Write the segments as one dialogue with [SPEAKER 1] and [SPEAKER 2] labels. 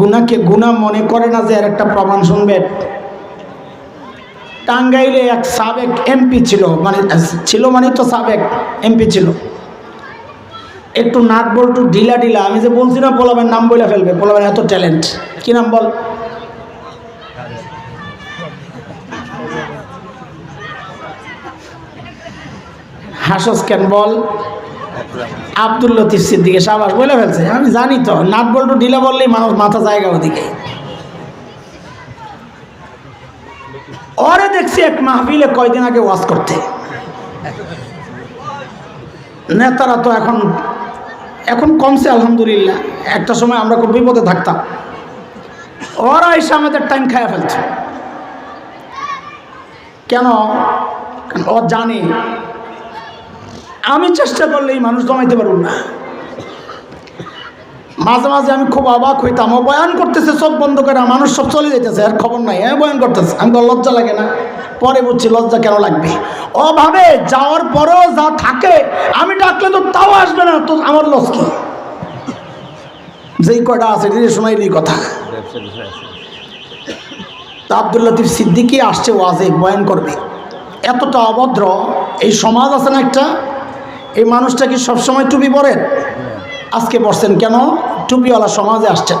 [SPEAKER 1] গুনাকে গুনা মনে করে না যে এর একটা প্রমাণ শুনবেন টাঙ্গাইলে এক সাবেক এমপি ছিল মানে ছিল মানে তো সাবেক এমপি ছিল। একটু নাট বল্টু ঢিলা ঢিলা, আমি যে বলছি না পোলাবেন নাম বলে ফেলবে পোলাবেন এত ট্যালেন্ট কি নাম বল? হাসস কেন বল? আব্দুল লতিফ সিদ্দিকে সাবাস বলে ফেলছে। আমি জানি তো, নাট বল্টু, ঢিলা বললেই মানুষ মাথা জায়গা ওদিকে। ওরে দেখছি এক মাহফিলে কয়দিন আগে ওয়াজ করতে। নেতারা তো এখন এখন কমছে, আলহামদুলিল্লাহ। একটা সময় আমরা খুব বিপদে থাকতাম। ওরা এসে আমাদের টাইম খাইয়া ফেলছে। কেন? ও জানে আমি চেষ্টা করলে এই মানুষ জমাইতে পারব না। মাঝে মাঝে আমি খুব অবাক হইতাম ও বয়ান করতেছে, চোখ বন্ধ করে মানুষ সব চলে যেতেছে আর খবর নাই। হ্যাঁ বয়ান করতেছে। আমি বল লজ্জা লাগে না। পরে বুঝছি লজ্জা কেন লাগবে। অভাবে যাওয়ার পরেও যা থাকে, আমি ডাকলে তো তাও আসবে না। তো আমার লস কি? যেই কয়টা আছে শোনাই এই কথা। তা আব্দুল সিদ্দিকি আসছে ওয়াজে, বয়ান করবে। এতটা অভদ্র, এই সমাজ আছে না একটা? এই মানুষটা কি সবসময় টুপি পরেন আজকে বসছেন কেন? টুপিওয়ালা সমাজে আসছেন।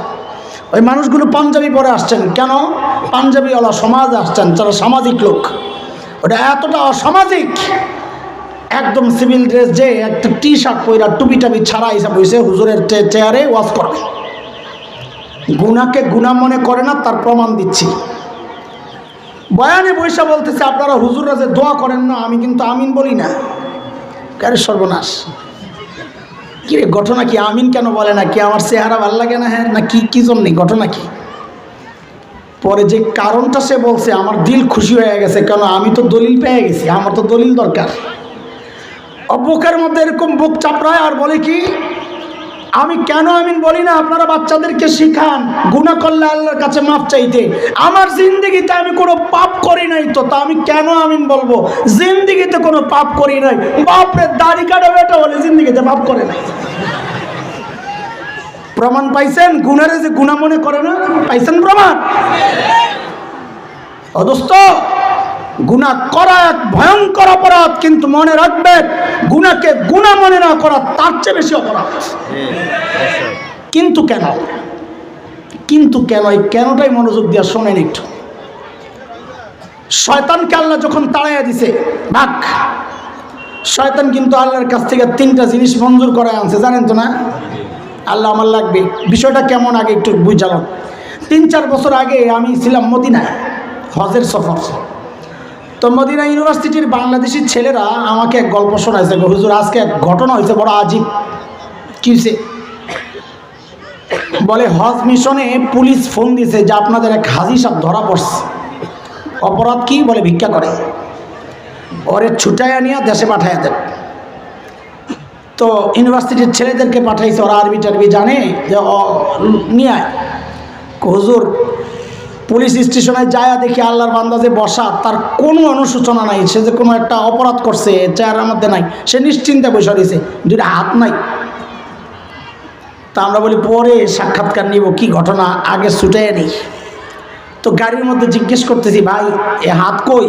[SPEAKER 1] ওই মানুষগুলো পাঞ্জাবি পরে আসছেন কেন? পাঞ্জাবিওয়ালা সমাজে আসছেন, যারা সামাজিক লোক। ওটা এতটা অসামাজিক। একদম সিভিল ড্রেস যে একটা টি শার্ট পইরা টুপি টাপি ছাড়া হিসাব হয়েছে হুজুরের চেয়ারে ওয়াশ করবে। গুনাকে গুণা মনে করে না, তার প্রমাণ দিচ্ছি। বয়ানে বৈশা বলতেছে, আপনারা হুজুররা যে দোয়া করেন না, আমি কিন্তু আমিন বলি না। কারে সর্বনাশ? কি রে ঘটনা কি? আমিন কেন বলে না? কি আমার চেহারা ভালো লাগে না? হ্যাঁ না কি কি জন্যে? ঘটনা কি? পরে যে কারণটা সে বলছে, আমার দিল খুশি হয়ে গেছে। কেন? আমি তো দলিল পেয়ে গেছি। আমার তো দলিল দরকার। ও বুকের মধ্যে এরকম বুক চাপড়ায় আর বলে কি আমি কেন আমিন বলি না? আপনারা বাচ্চাদেরকে শিখান। গুণা করলে আল্লাহর কাছে মাপ চাইতে। আমার জিন্দিগিতে আমি কোনো পাপ করি নাই তো, তা আমি কেন আমিন বলব? জিন্দিগিতে কোনো পাপ করি নাই। বাপরে, দাড়ি কাটা বেটা বলে জিন্দিগিতে পাপ করে নাই। প্রমাণ পাইছেন? গুণারে যে গুণা মনে করে না? পাইছেন প্রমাণ? অদোস্ত গুণা করা এক ভয়ঙ্কর অপরাধ কিন্তু মনে রাখবেন গুণাকে গুণা মনে না করা তার চেয়ে বেশি অপরাধ। কিন্তু কেন? কিন্তু কেন? এই কেনটাই মনোযোগ দিয়া শোনেন একটু। শয়তানকে আল্লাহ যখন তাড়াইয়া দিছে, ভাগ। শয়তান কিন্তু আল্লাহর কাছ থেকে তিনটা জিনিস মঞ্জুর করে আনছে, জানেন তো না? আল্লাহ আমার লাগবে। বিষয়টা কেমন আগে একটু বুঝালাম। তিন চার বছর আগে আমি ছিলাম মদিনায়, হজের সফর। তো মদিনা ইউনিভার্সিটির বাংলাদেশি ছেলেরা আমাকে এক গল্প শোনাইছে হুজুর, আজকে এক ঘটনা হয়েছে বড় আজীব। কি হয়েছে? বলে, হজ মিশনে পুলিশ ফোন দিয়েছে যে, আপনাদের এক হাজি সাহেব ধরা পড়ছে। অপরাধ কি? বলে, ভিক্ষা করে। ওরে ছুটাইয়া নিয়ে দেশে পাঠাইয়া দেন। তো ইউনিভার্সিটির ছেলেদেরকে পাঠাইছে, ওরা আরবি টারবি জানে যে নিয়ে হুজুর পুলিশ স্টেশনে যায় দেখি আল্লাহর বান্দা যে বসা, তার কোনো অনুশোচনা নাই। সে যে কোনো একটা অপরাধ করছে, চেহারার মধ্যে নাই। সে নিশ্চিন্তে বসে রয়েছে। দুইটা হাত নাই, তা আমরা বলি, পরে সাক্ষাৎকার নিব, কি ঘটনা? আগে ছুটে নেই। তো গাড়ির মধ্যে জিজ্ঞেস করতেছি, ভাই, এ হাত কই?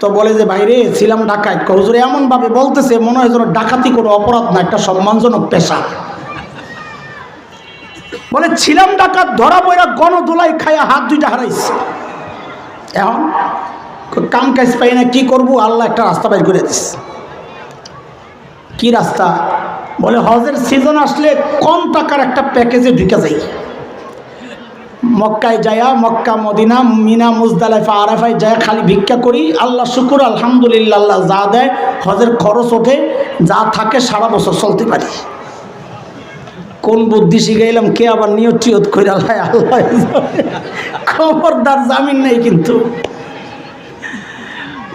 [SPEAKER 1] তো বলে যে ভাইরে ছিলাম ডাকাত হুজুর, এমনভাবে বলতেছে, মনে হয় যেন ডাকাতি কোনো অপরাধ না, একটা সম্মানজনক পেশা। বলে, ছিলাম ডাকাত, ধরা বইরা গণদোলাই খাইয়া হাত দুইটা হারাইছে। এখন কাম কাজ পাই না, কি করব? আল্লাহ একটা রাস্তা বাইর করে দিস কি রাস্তা? বলে, হজের সিজন আসলে কম টাকার একটা প্যাকেজে ঢুকে যাই। মক্কায় যায়া, মক্কা, মদিনা, মিনা মুজদালাইফা আরাফায় যায় খালি ভিক্ষা করি। আল্লাহ শুকুর, আলহামদুলিল্লাহ যা দেয়, হজের খরচ ওঠে, যা থাকে সারা বছর চলতে পারি। কোন বুদ্ধি শিখাইলাম, কে আবার নিয়ত টিয়ত করে আল্লাহ আল্লাহ খবরদার জামিন নেই কিন্তু।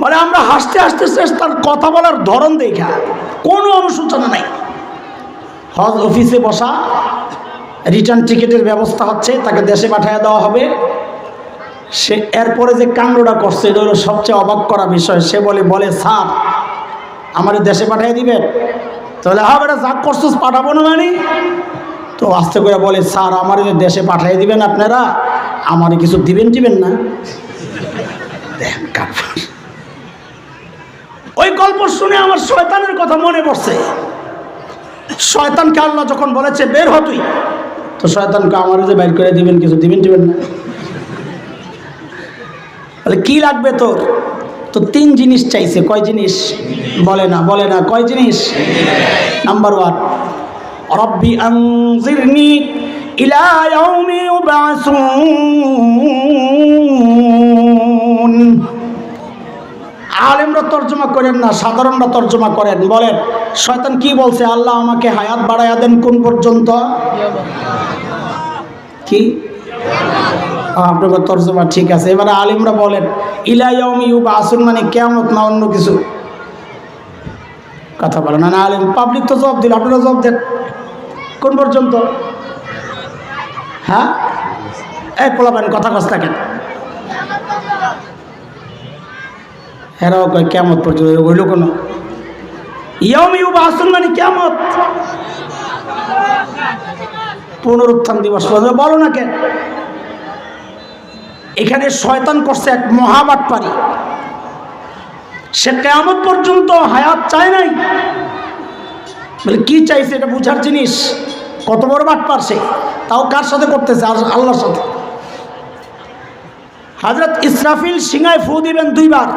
[SPEAKER 1] মানে আমরা হাসতে হাসতে শেষ, তার কথা বলার ধরন দেখা। কোনো অনুশোচনা নাই। হজ অফিসে বসা, রিটার্ন টিকিটের ব্যবস্থা হচ্ছে, তাকে দেশে পাঠিয়ে দেওয়া হবে। সে এরপরে যে কাণ্ডটা করছে, এটা হলো সবচেয়ে অবাক করা বিষয়। সে বলে বলে, স্যার, আমার দেশে পাঠিয়ে দিবেন? তাহলে হ্যাঁ বেটা, যা করছিস পাঠাবো না মানে তো আস্তে করে বলে, স্যার, আমার দেশে পাঠিয়ে দিবেন আপনারা, আমারে কিছু দিবেন টিবেন না। ওই গল্প শুনে আমার শয়তানের কথা মনে পড়ছে। শয়তানকে আল্লাহ যখন বলেছে, বের হ তুই। তো শয়তানকে, আমার যে বাইর করে দিবেন, কিছু দিবেন টিবেন না। কি লাগবে তোর? তো তিন জিনিস চাইছে, কয় জিনিস? বলে না বলে না, কয় জিনিস? নাম্বার ওয়ান রব্বি আনজিরনি ইলা ইয়াউমি ইউবাসুন। আলেমরা তর্জমা করেন না, সাধারণরা তর্জমা করেন। বলেন, শয়তান কি বলছে? আল্লাহ আমাকে হায়াত বাড়াইয়া দেন কোন পর্যন্ত? কি? আপনার তর্জমা ঠিক আছে। এবারে আলিমরা বলেন ইলাইয়ম ইউ বা আসুন মানে কেমত না অন্য কিছু। কথা বলেন না আলিম পাবলিক তো জব দিল, আপনারা জব দেন। কোন পর্যন্ত? হ্যাঁ? এই পোলাবেন কথা কস থাকেন হেরাও কয় কেমত পর্যন্ত হইল কোনো? ইয়ম ইউ বা আসুন মানে কেমত পুনরুত্থান দিবস, বলো না কেন? এখানে শয়তান করছে এক মহাবাট পারি সে কেমন পর্যন্ত হায়াত চায় নাই। বলে, কি চাইছে এটা বুঝার জিনিস? কত বড় বাট পারছে তাও কার সাথে করতেছে? আল্লাহর সাথে। হাজরত ইসরাফিল সিংহায় ফু দিবেন দুইবার।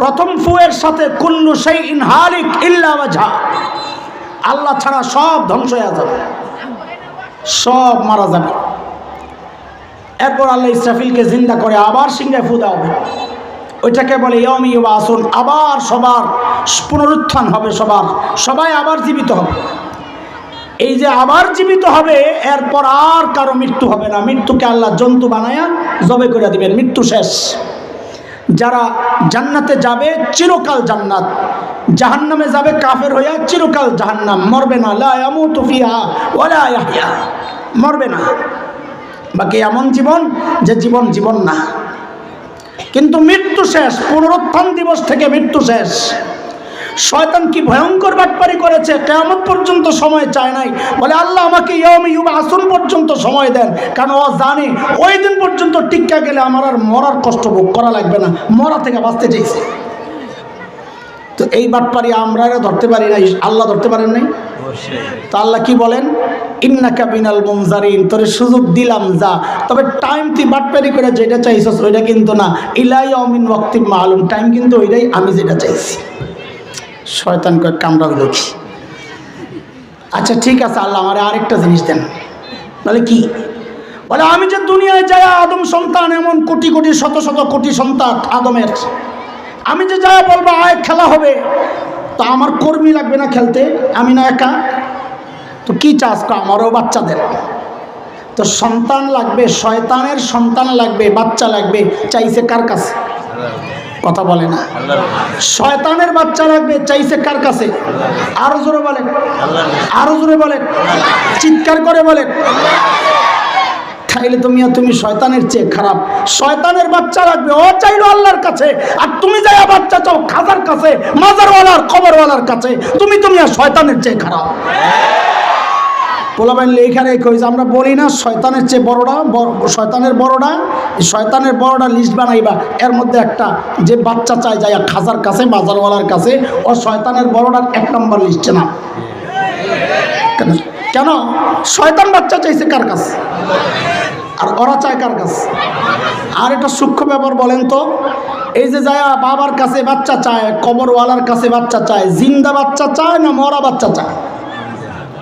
[SPEAKER 1] প্রথম ফুয়ের সাথে, কুল্লু সেই ইন হালিক ইল্লা বাঝা আল্লাহ ছাড়া সব ধ্বংস হয়ে যাবে। সব মারা যাবে। এরপর আল্লাহ ইসরাফিলকে জিন্দা করে আবার সিংহায় ফু দেওয়া হবে ওইটাকে বলে ইয়মি আসুন আবার সবার পুনরুত্থান হবে সবার, সবাই আবার জীবিত হবে। এই যে আবার জীবিত হবে, এরপর আর কারও মৃত্যু হবে না। মৃত্যুকে আল্লাহ জন্তু বানায়া জবে করে দিবেন, মৃত্যু শেষ। যারা জান্নাতে যাবে, চিরকাল জান্নাত। জাহান্নামে যাবে, কাফের হইয়া চিরকাল জাহান্নাম। মরবে না। লা ইয়ামুতু ফিহা ওয়ালা মরবে না। বাকি এমন জীবন যে জীবন জীবন না। কিন্তু মৃত্যু শেষ, পুনরুত্থান দিবস থেকে মৃত্যু শেষ। শয়তান কি ভয়ঙ্কর বাটপারি করেছে? কেমন পর্যন্ত সময় চায় নাই। বলে আল্লাহ আমাকে ইয়ম আসন পর্যন্ত সময় দেন। কারণ ও জানে, ওই দিন পর্যন্ত টিক্কা গেলে আমার আর মরার কষ্ট ভোগ করা লাগবে না। মরা থেকে বাঁচতে চাইছে। তো এই বাটপারি আমরা ধরতে পারি না আল্লাহ ধরতে পারেন নাই? তো আল্লাহ কি বলেন? ইন্নাকা বিনাল মুমজারিন তোরে সুযোগ দিলাম যা। তবে টাইম তুই বাটপারি করে যেটা চাইছস ওইটা কিন্তু না। ইলাই অমিন ওয়াক্তিম মালুম টাইম কিন্তু ওইটাই আমি যেটা চাইছি। শয়তান কয় কামড়া হইল আচ্ছা ঠিক আছে, আল্লাহ আমার আরেকটা জিনিস দেন। বলে কি? বলে, আমি যে দুনিয়ায় যাই, আদম সন্তান এমন কোটি কোটি, শত শত কোটি সন্তান আদমের। আমি যে যা বলব, আয়, খেলা হবে। তো আমার কর্মী লাগবে না খেলতে? আমি না একা? তো কি চাষ আমারও বাচ্চাদের। তো সন্তান লাগবে, শয়তানের সন্তান লাগবে, বাচ্চা লাগবে, চাইছে কার কাছে? কথা বলে না। শয়তানের বাচ্চা লাগবে, চাইছে কার কাছে? আরও জোরে বলেন। আরও জোরে বলেন। চিৎকার করে বলেন। খাইলে তুমি তুমি শয়তানের চেয়ে খারাপ। শয়তানের বাচ্চা লাগবে, ও চাইলো আল্লাহর কাছে। আর তুমি যাই বাচ্চা চাও খাজার কাছে, মাজারওয়ালার কবরওয়ালার কাছে, তুমি তুমি আর শয়তানের চেয়ে খারাপ। পোলাবাইন লেখারে কইছে আমরা বলি না, শয়তানের চেয়ে বড়টা শয়তানের বড়টা শয়তানের বড়টা লিস্ট বানাইবা। এর মধ্যে একটা যে বাচ্চা চায় যায় খাজার কাছে বাজারওয়ালার কাছে, ও শয়তানের বড়টার এক নম্বর লিস্টে না। কেন? শয়তান বাচ্চা চাইছে কার কাছে? আর ওরা চায় কার কাছে? আর এটা সূক্ষ্ম ব্যাপার বলেন তো এই যে যায় বাবার কাছে বাচ্চা চায় কবরওয়ালার কাছে বাচ্চা চায় জিন্দা বাচ্চা চায় না মরা বাচ্চা চায়?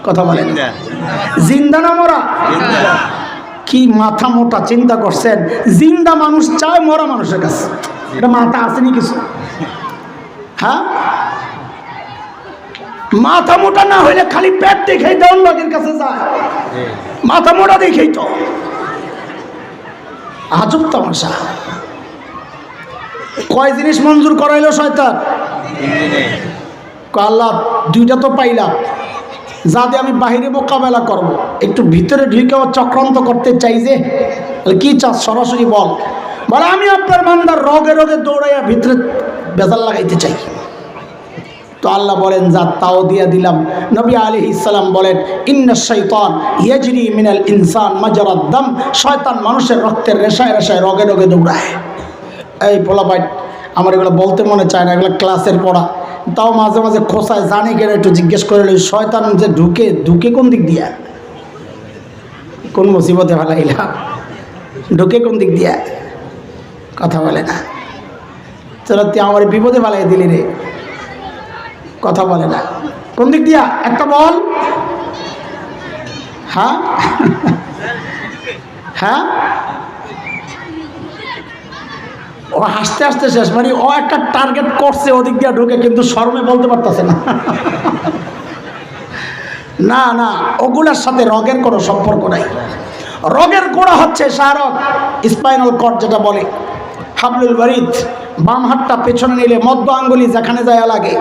[SPEAKER 1] কথা বলেন। জিন্দা। না মরা? কি মাথা মোটা চিন্তা করছেন? জিন্দা মানুষ চায় মরা মানুষের কাছে। এটা মাথা আসেনি কিছু? হ্যাঁ? মাথা মোটা না হইলে খালি পেট দেখেই দেওয়ার লোকের কাছে যায়। মাথা মোটা দেখেই তো। আজব তামাশা। কয় জিনিস মঞ্জুর করাইলো শয়তান? আল্লাহ, দুইটা তো পাইলাম। যা দিয়ে আমি বাহিরে মোকাবেলা করব। একটু ভিতরে ঢুকে ও চক্রান্ত করতে চাই যে কি চাস, সরাসরি বল। বলে, আমি আপনার বান্দার রগে রগে দৌড়াইয়া ভিতরে বেজাল লাগাইতে চাই। তো আল্লাহ বলেন, যা তাও দিয়ে দিলাম। নবী আলী ইসলাম বলেন, ইন্না শৈতান ইয়াজরি মিনাল ইনসান মাজরাদ্দাম শয়তান মানুষের রক্তের রেশায় রেশায় রগে রগে দৌড়ায়। এই পোলাপাইট আমার এগুলো বলতে মনে চায় না, এগুলো ক্লাসের পড়া। তাও মাঝে মাঝে খোসায় জানি কেন একটু জিজ্ঞেস করে শয়তান যে ঢুকে ঢুকে কোন দিক দিয়া? কোন মুসিবতে ফেলাইলা ঢুকে কোন দিক দিয়া? কথা বলে না। চলো তুই আমার বিপদে ফেলাই দিলি রে। কথা বলে না। কোন দিক দিয়া? একটা বল। হ্যাঁ? হ্যাঁ? ও হাসতে হাসতে শেষ। মানে ও একটা টার্গেট করছে ওদিক দিয়ে ঢুকে, কিন্তু শরমে বলতে পারতেছে না। না না, ওগুলার সাথে রগের কোনো সম্পর্ক নাই। রগের গোড়া হচ্ছে শাহরক স্পাইনাল কর্ড যেটা বলে, হাবলুল বারিদ বাম হাতটা পেছনে নিলে মধ্য আঙ্গুলি যেখানে যায় লাগে,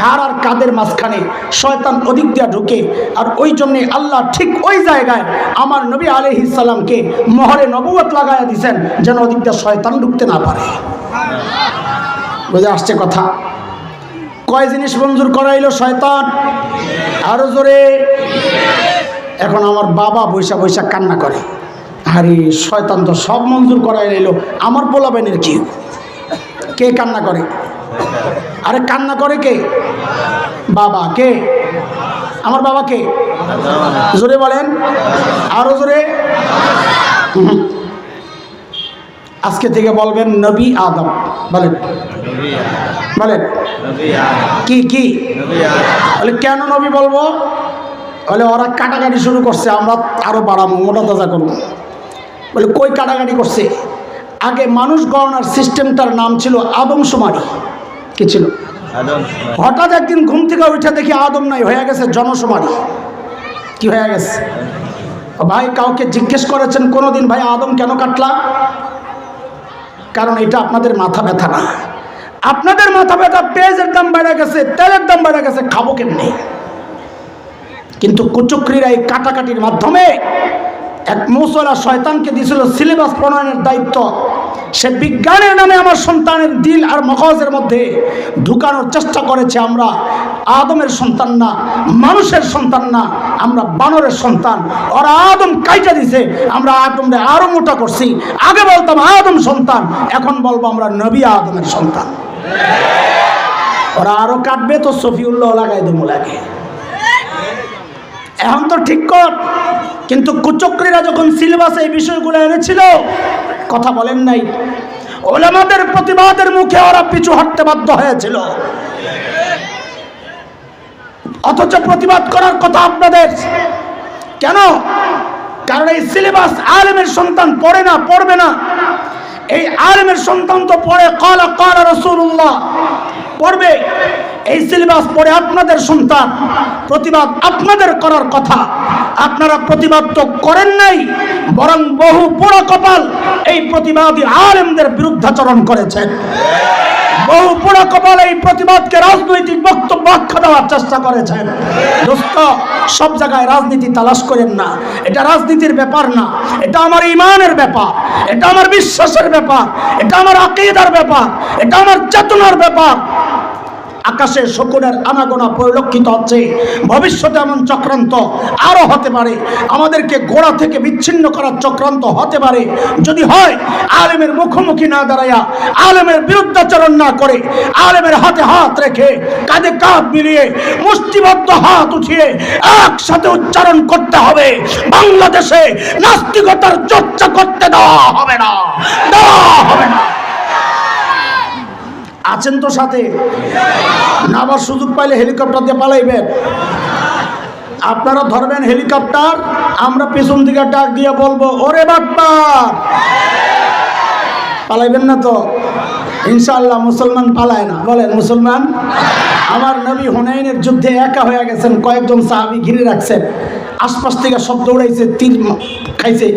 [SPEAKER 1] ঘাড় আর কাদের মাঝখানে শয়তান ওদিক দিয়া ঢুকে, আর ওই জন্যে আল্লাহ ঠিক ওই জায়গায় আমার নবী আলহিসাল্লামকে মহরে নবুয়ত লাগাইয়া দিছেন, যেন ওদিক দিয়ে শয়তান ঢুকতে না পারে। বুঝে আসছে কথা? কয় জিনিস মঞ্জুর করাইল শয়তান? আরও জোরে। এখন আমার বাবা বৈশা বৈশাখ কান্না করে। আরে, শয়তান তো সব মঞ্জুর করাই এলো আমার পোলাবেনের কি কে কান্না করে? আরে কান্না করে কে? বাবা, কে? আমার বাবা কে? জোরে বলেন। আরও জোরে। আজকে থেকে বলবেন নবী আদম। বলেন। বলেন। কি কি? বলে, কেন নবী বলব? বলে, ওরা কাটাকাটি শুরু করছে, আমরা আরও বাড়াবো, মোটা তাজা করব। বলে, কই কাটাকাটি করছে? আগে মানুষ গণনার সিস্টেমটার নাম ছিল আদম আদমশুমারি কি ছিল? হঠাৎ একদিন ঘুম থেকে উঠে দেখি আদম নাই হয়ে গেছে জনশুমারি কি হয়ে গেছে? ভাই কাউকে জিজ্ঞেস করেছেন কোনোদিন ভাই আদম কেন কাটলা? কারণ এটা আপনাদের মাথা ব্যথা না। আপনাদের মাথা ব্যথা পেঁয়াজের দাম বেড়ে গেছে তেলের দাম বেড়ে গেছে খাব কেমনি? কিন্তু কুচক্রীরা এই কাটাকাটির মাধ্যমে এক মৌসলা শয়তানকে দিয়েছিল সিলেবাস প্রণয়নের দায়িত্ব। সে বিজ্ঞানের নামে আমার সন্তানের দিল আর মগজের মধ্যে ঢুকানোর চেষ্টা করেছে আমরা। আদমের সন্তান না, মানুষের সন্তান না, আমরা বানরের সন্তান। ওরা আদম কাইটা দিছে, আমরা আদমরে আরও মোটা করছি। আগে বলতাম আদম সন্তান, এখন বলব আমরা নবী আদমের সন্তান। ওরা আরও কাটবে তো সফিউল্লাহ লাগাই দেবো লাগে। এখন তো ঠিক কর। কিন্তু কুচক্রীরা যখন সিলেবাসে এই বিষয়গুলো এনেছিল, কথা বলেন নাই। ওলামাদের প্রতিবাদের মুখে ওরা পিছু হাঁটতে বাধ্য হয়েছিল। অথচ প্রতিবাদ করার কথা আপনাদের। কেন? কারণ এই সিলেবাস আলেমের সন্তান পড়ে না, পড়বে না। এই আলেমের সন্তান তো পড়ে, কলা কলা রসুল্লাহ পড়বে। এই সিলেবাস পড়ে আপনাদের সন্তান, প্রতিবাদ আপনাদের করার কথা। আপনারা প্রতিবাদ তো করেন নাই, বরং বহু পুরো কপাল এই প্রতিবাদী আলেমদের বিরুদ্ধাচরণ করেছেন বহু পুরো কপাল এই প্রতিবাদকে রাজনৈতিক বক্তব্য আখ্যা দেওয়ার চেষ্টা করেছেন দোস্ত, সব জায়গায় রাজনীতি তালাশ করেন না। এটা রাজনীতির ব্যাপার না। এটা আমার ইমানের ব্যাপার। এটা আমার বিশ্বাসের ব্যাপার। এটা আমার আকিদার ব্যাপার। এটা আমার চেতনার ব্যাপার। আকাশে শকুনের আনাগোনা পরিলক্ষিত হচ্ছে। ভবিষ্যতে এমন চক্রান্ত আরও হতে পারে। আমাদেরকে গোড়া থেকে বিচ্ছিন্ন করার চক্রান্ত হতে পারে। যদি হয়, আলেমের মুখোমুখি না দাঁড়াইয়া আলেমের বিরুদ্ধাচরণ না করে, আলেমের হাতে হাত রেখে কাঁধে কাঁধ মিলিয়ে মুষ্টিবদ্ধ হাত উঠিয়ে একসাথে উচ্চারণ করতে হবে। বাংলাদেশে নাস্তিকতার চর্চা করতে দেওয়া হবে না। দেওয়া হবে না। আছেন তো সাথে? না আবার সুযোগ পাইলে হেলিকপ্টার দিয়ে পালাইবেন। আপনারা ধরবেন হেলিকপ্টার, আমরা পেছন দিকে ডাক দিয়ে বলব, ওরে বাপ্পা! পালাইবেন না তো? ইনশাআল্লাহ মুসলমান পালায় না। বলেন, মুসলমান, আমার নবী হুনাইনের যুদ্ধে একা হয়ে গেছেন, কয়েকজন সাহাবি ঘিরে রাখছেন। আশপাশ থেকে সব দৌড়াইছে, তীর খাইছে।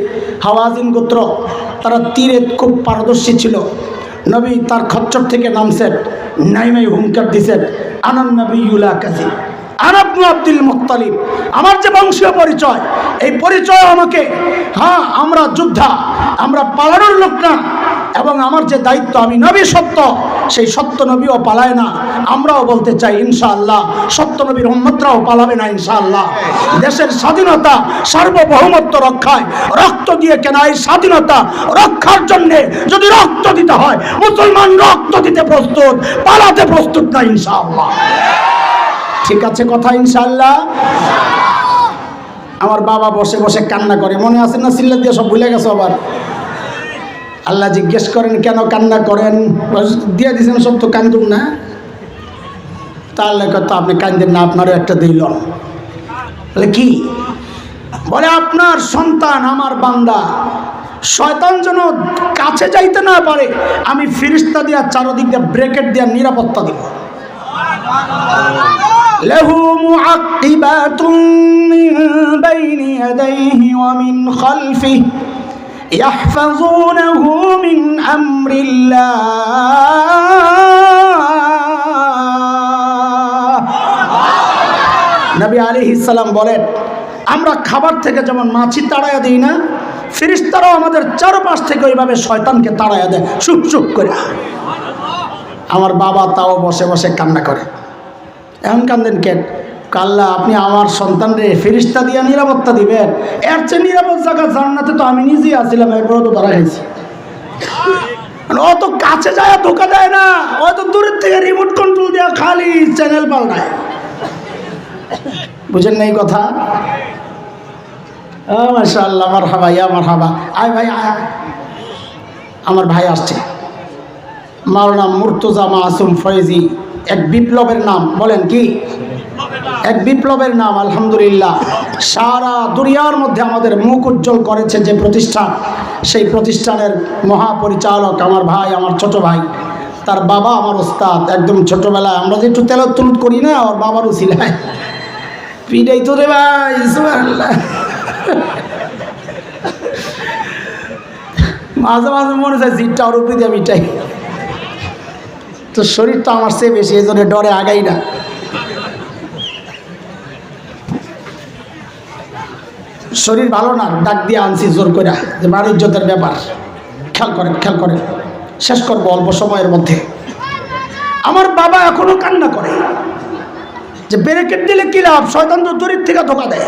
[SPEAKER 1] হাওয়াজিন গোত্র, তারা তীরে খুব পারদর্শী ছিল। নবী তার খচ্চর থেকে নামছেন নাইমাই হুঙ্কার দিছেন আনন্দ নবী ইউলা কাজী আমার যে বংশীয় পরিচয়, এই পরিচয় আমাকে। হ্যাঁ আমরা যোদ্ধা, আমরা পালানোর লোক না এবং আমার যে দায়িত্ব আমি নবী সত্য, সেই সত্য নবীও পালায় না। আমরাও বলতে চাই, ইনশাআল্লাহ, সত্য নবীর উম্মতরাও পালাবে না, ইনশাআল্লাহ। দেশের স্বাধীনতা, সার্বভৌমত্ব রক্ষায়, রক্ত দিয়ে কেনা এই স্বাধীনতা রক্ষার জন্যে যদি রক্ত দিতে হয়, মুসলমান রক্ত দিতে প্রস্তুত, পালাতে প্রস্তুত না, ইনশাআল্লাহ। ঠিক আছে কথা, ইনশাআল্লাহ? আমার বাবা বসে বসে কান্না করে, মনে আছে না, সিল্লা দিয়ে সব ভুলে গেছে আবার? আল্লাহ জিজ্ঞেস করেন কেন কান্না করেন দিয়ে দিয়েছেন সব তো কান্দুন না তাহলে তো আপনি কান্দেন না আপনারও একটা দিল বলে কি বলে আপনার সন্তান আমার বান্দা শয়তান যেন কাছে যাইতে না পারে আমি ফিরিস্তা দিয়া চারদিক দিয়ে ব্রেকেট দিয়া নিরাপত্তা দিব له معقبات من بين يديه ومن خلفه يحفظونه من أمر الله নবী আলী ইসালাম বলেন আমরা খাবার থেকে যেমন মাছি তাড়াইয়া দিই না ফিরিস্তারাও আমাদের চারপাশ থেকে ওইভাবে শয়তানকে তাড়াইয়া দেয় চুপ চুপ করে আমার বাবা তাও বসে বসে কান্না করে এখন কান্দেন কেন কাল্লা, আপনি আমার সন্তানরে ফেরিস্তা দিয়া নিরাপত্তা দিবেন। এর চেয়ে নিরাপদ জায়গা জান্নাতে তো আমি নিজেই আসছিলাম এরপরে তো ধরা মানে অত কাছে যায়, ধোকা যায় না। অত দূরের থেকে রিমোট কন্ট্রোল দেওয়া খালি চ্যানেল পাল্টায়। বুঝেন না এই কথা? মাশাল্লাহ আমার হাবা ইয়া আমার হাবা আয় ভাই আয়। আমার ভাই আসছে। মাওলানা মুর্তজা মাসুম ফয়েজি, এক বিপ্লবের নাম। বলেন কি? এক বিপ্লবের নাম, আলহামদুলিল্লাহ। সারা দুনিয়ার মধ্যে আমাদের মুখ উজ্জ্বল করেছে যে প্রতিষ্ঠান। সেই প্রতিষ্ঠানের মহাপরিচালক আমার ভাই, আমার ছোট ভাই, তার বাবা আমার ওস্তাদ, একদম ছোটবেলায়। আমরা যে একটু তেলত তুলত করি না, ওর বাবারও ছিলায় পিটাই তো রে ভাই মাঝে মাঝে মনে হয় জিটটা ওর উপরে দিয়ে মিটাই। তো শরীরটা আমার চেয়ে বেশি, এই জন্য ডরে আগাই না। শরীর ভালো না ডাক দিয়ে আনছি জোর করে যে বাণিজ্যতের ব্যাপার। খেয়াল করেন খেয়াল করেন। শেষ করব অল্প সময়ের মধ্যে। আমার বাবা এখনও কান্না করে। যে ব্রেকেট দিলে কি লাভ? শয়তান তো দূরের থেকে ধোকা দেয়।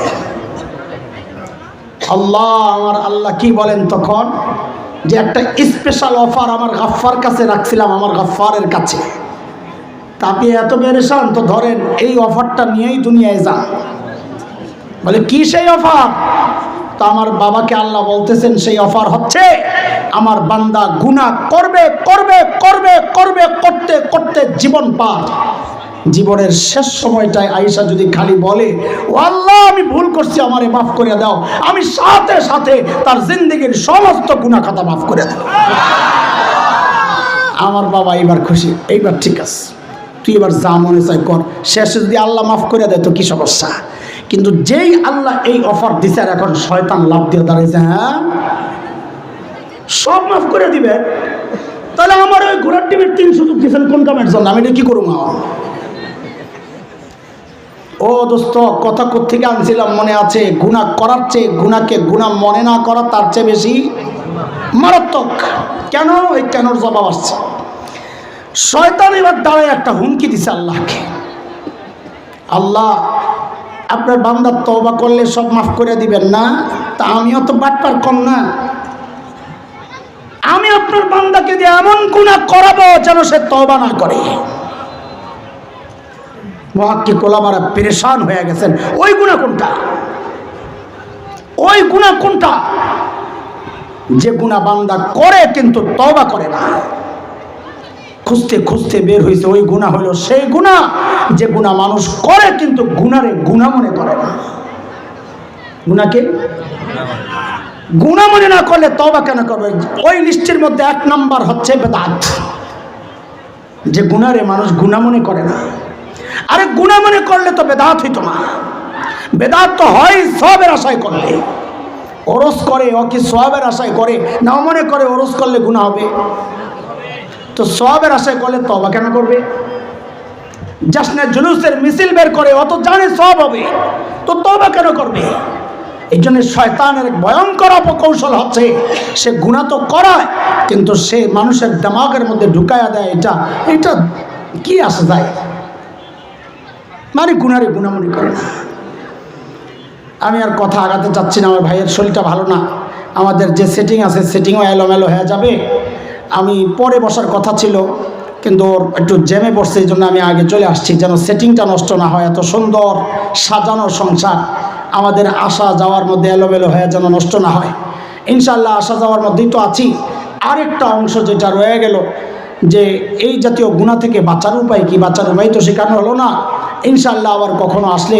[SPEAKER 1] আল্লাহ, আমার আল্লাহ কি বলেন তখন? যে একটা স্পেশাল অফার আমার গাফফার কাছে রাখছিলাম, আমার গাফফারের কাছে। তা আপনি এত বেরেশান, তো ধরেন এই অফারটা নিয়েই দুনিয়ায় যান। বলে, কি সেই অফার? তো আমার বাবাকে আল্লাহ বলতেছেন, সেই অফার হচ্ছে, আমার বান্দা গুনাহ করবে করবে করবে করবে, করতে করতে জীবন পার। জীবনের শেষ সময়টায় আয়েশা যদি খালি বলে, ও আল্লাহ, আমি ভুল করছি, আমারে মাফ করে দাও, আমি সাথে সাথে তার জিন্দগির সমস্ত গুনাহ খাতা মাফ করে দাও আমার বাবা এইবার খুশি, এইবার ঠিক আছে, তুই এবার যা মনে চাই কর, শেষে যদি আল্লাহ মাফ করে দেয়, তো কি সমস্যা? কিন্তু যেই আল্লাহ এই অফার দিছে আর এখন শয়তান লাভ দিয়ে দাঁড়িয়েছে হ্যাঁ? সব মাফ করে দিবে। তাহলে আমার ওই ঘোড়ার টিমের তিন সুযোগ দিয়েছেন কোন কামের জন্য? আমি কি আমার? ও দোস্ত, কথা কোথেকে আনছিলাম মনে আছে? গুণা করার চেয়ে গুণাকে গুণা মনে না করা তার চেয়ে বেশি মারাত্মক। কেন? এই কেনর জবাব আসছে। শয়তান এবার দাঁড়ায় একটা হুমকি দিছে আল্লাহকে। আল্লাহ আপনার বান্দার তওবা করলে সব মাফ করে দিবেন, না? তা আমিও তো বাটপার কম না। আমি আপনার বান্দাকে দিয়ে এমন গুণা করাবো যেন সে তওবা না করে। মহাক্কি কোলামারা পেরেশান হয়ে গেছেন। ওই গুণা কোনটা? ওই গুণা কোনটা? যে গুণা বান্দা করে কিন্তু তওবা করে না। খুঁজতে খুঁজতে বের হয়েছে ওই গুণা হলো সেই গুণা যে গুণা মানুষ করে কিন্তু গুণারে গুণা মনে করে না। গুণাকে গুণা মনে না করলে তবা কেন করবে? ওই লিস্টের মধ্যে এক নাম্বার হচ্ছে বেদাত। যে গুণারে মানুষ গুণা মনে করে না। আরে গুণা মনে করলে তো বেদাত হইতো না। বেদাত তো হয় সবের আশায় করলে। ওরস করে, ও কি সবের আশায় করে? না মনে করে ওরস করলে গুণা হবে? তো সবের আশায় করলে তবা কেন করবে? জাসনে জুলুসের মিছিল বের করে অত জানে সব হবে, তো তবা কেন করবে? এই জন্য শয়তানের ভয়ঙ্কর অপকৌশল হচ্ছে, সে গুণা তো করায়, কিন্তু সে মানুষের দিমাগের মধ্যে ঢুকায়া দেয়, এটা এটা কি আসে যায় মানে গুণারে গুণামনি করে না। আমি আর কথা আগাতে চাচ্ছি না, আমার ভাইয়ের শরীরটা ভালো না। আমাদের যে সেটিং আছে সেটিংও এলোমেলো হয়ে যাবে। আমি পরে বসার কথা ছিল, কিন্তু ওর একটু জ্যামে পড়ছে, এই জন্য আমি আগে চলে আসছি। যেন সেটিংটা নষ্ট না হয়, এত সুন্দর সাজানো সংসার, আমাদের আসা যাওয়ার মধ্যে এলোমেলো হয়ে যেন নষ্ট না হয়। ইনশাল্লাহ আসা যাওয়ার মধ্যেই তো আছি। আরেকটা অংশ যেটা রয়ে গেল, যে এই জাতীয় গুণা থেকে বাঁচার উপায় কি? বাঁচার উপায় তো শেখানো হলো না। ইনশাল্লাহ আবার কখনো আসলে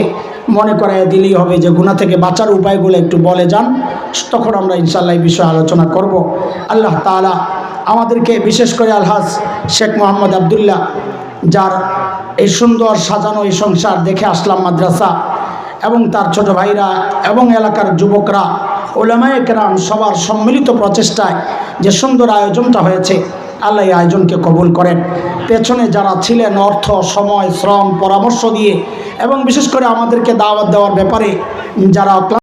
[SPEAKER 1] মনে করাই দিলেই হবে যে গুণা থেকে বাঁচার উপায়গুলো একটু বলে যান। তখন আমরা ইনশাল্লাহ এই বিষয়ে আলোচনা করব। আল্লাহ তালা আমাদেরকে বিশেষ করে আলহাজ শেখ মোহাম্মদ আবদুল্লাহ, যার এই সুন্দর সাজানো এই সংসার দেখে আসলাম মাদ্রাসা, এবং তার ছোট ভাইরা এবং এলাকার যুবকরা, ওলামায়ে কেরাম সবার সম্মিলিত প্রচেষ্টায় যে সুন্দর আয়োজনটা হয়েছে, আল্লাহ এই আয়োজনকে কবুল করেন। পেছনে যারা ছিলেন অর্থ, সময়, শ্রম, পরামর্শ দিয়ে, এবং বিশেষ করে আমাদেরকে দাওয়াত দেওয়ার ব্যাপারে, যারা